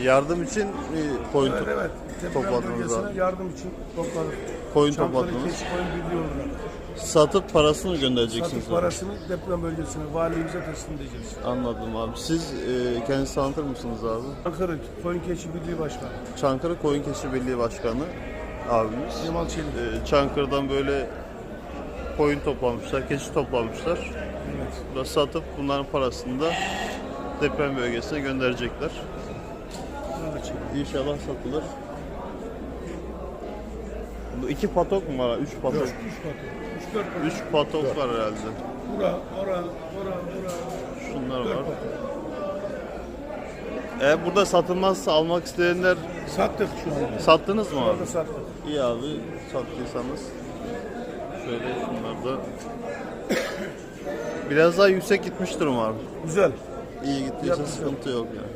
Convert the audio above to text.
Yardım için bir koyun Evet, evet. Deprem topladınız bölgesine abi. yardım için topladık. Koyun Çankırı topladınız. Keçi Koyun Birliği olarak. Satıp parasını göndereceksiniz. Satış abi. parasını deprem bölgesine, valiliğimize teslim edeceğiz. Anladım abi. Siz e, kendinizi tanıtır mısınız abi? Ankara Koyun Keçi Birliği Başkanı Çankırı Koyun Keçi Birliği Başkanı abimiz. Cemal Çelik. E, Çankırı'dan böyle koyun toplamışlar, keçi toplamışlar. Evet. Burada satıp bunların parasını da deprem bölgesine gönderecekler. İnşallah satılır. Bu iki patok mu var? Üç patok. Üç katı. Üç dört katı. Üç patok var herhalde. Bura, ora, ora, ora. Şunlar Dört var. katı. Eğer burada satılmazsa almak isteyenler Sattık şu anda. sattınız mı abi? Orada sattık. İyi abi sattıysanız. Şöyle şunlar da. Biraz daha yüksek gitmiştir umarım. Güzel. İyi gittiyse Yapacak. sıkıntı yok yani.